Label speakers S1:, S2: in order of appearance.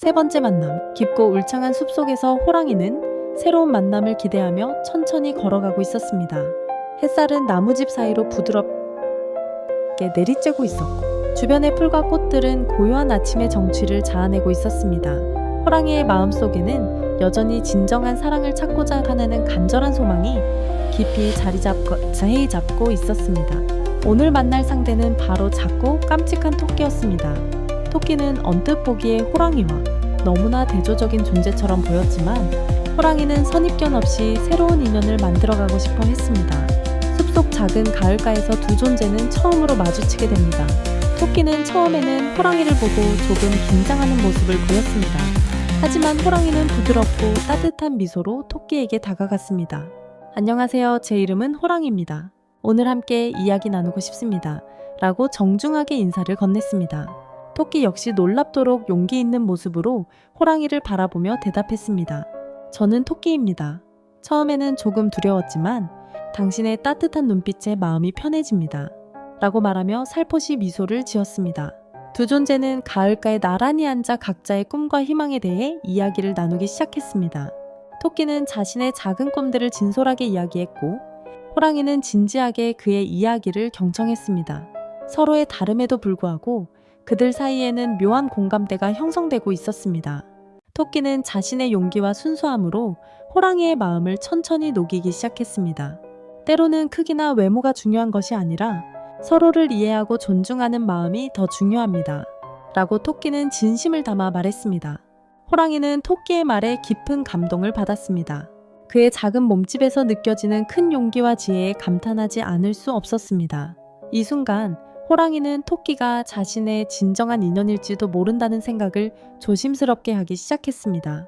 S1: 세 번째 만남. 깊고 울창한 숲속에서 호랑이는 새로운 만남을 기대하며 천천히 걸어가고 있었습니다. 햇살은 나무집 사이로 부드럽게 내리쬐고 있었고 주변의 풀과 꽃들은 고요한 아침의 정취를 자아내고 있었습니다. 호랑이의 마음속에는 여전히 진정한 사랑을 찾고자 하는 간절한 소망이 깊이 자리 잡고, 자리 잡고 있었습니다. 오늘 만날 상대는 바로 작고 깜찍한 토끼였습니다. 토끼는 언뜻 보기에 호랑이와 너무나 대조적인 존재처럼 보였지만 호랑이는 선입견 없이 새로운 인연을 만들어가고 싶어 했습니다. 숲속 작은 가을가에서 두 존재는 처음으로 마주치게 됩니다. 토끼는 처음에는 호랑이를 보고 조금 긴장하는 모습을 보였습니다. 하지만 호랑이는 부드럽고 따뜻한 미소로 토끼에게 다가갔습니다. 안녕하세요. 제 이름은 호랑이입니다. 오늘 함께 이야기 나누고 싶습니다. 라고 정중하게 인사를 건넸습니다. 토끼 역시 놀랍도록 용기 있는 모습으로 호랑이를 바라보며 대답했습니다. 저는 토끼입니다. 처음에는 조금 두려웠지만 당신의 따뜻한 눈빛에 마음이 편해집니다. 라고 말하며 살포시 미소를 지었습니다. 두 존재는 가을가에 나란히 앉아 각자의 꿈과 희망에 대해 이야기를 나누기 시작했습니다. 토끼는 자신의 작은 꿈들을 진솔하게 이야기했고, 호랑이는 진지하게 그의 이야기를 경청했습니다. 서로의 다름에도 불구하고 그들 사이에는 묘한 공감대가 형성되고 있었습니다. 토끼는 자신의 용기와 순수함으로 호랑이의 마음을 천천히 녹이기 시작했습니다. 때로는 크기나 외모가 중요한 것이 아니라 서로를 이해하고 존중하는 마음이 더 중요합니다. 라고 토끼는 진심을 담아 말했습니다. 호랑이는 토끼의 말에 깊은 감동을 받았습니다. 그의 작은 몸집에서 느껴지는 큰 용기와 지혜에 감탄하지 않을 수 없었습니다. 이 순간 호랑이는 토끼가 자신의 진정한 인연일지도 모른다는 생각을 조심스럽게 하기 시작했습니다.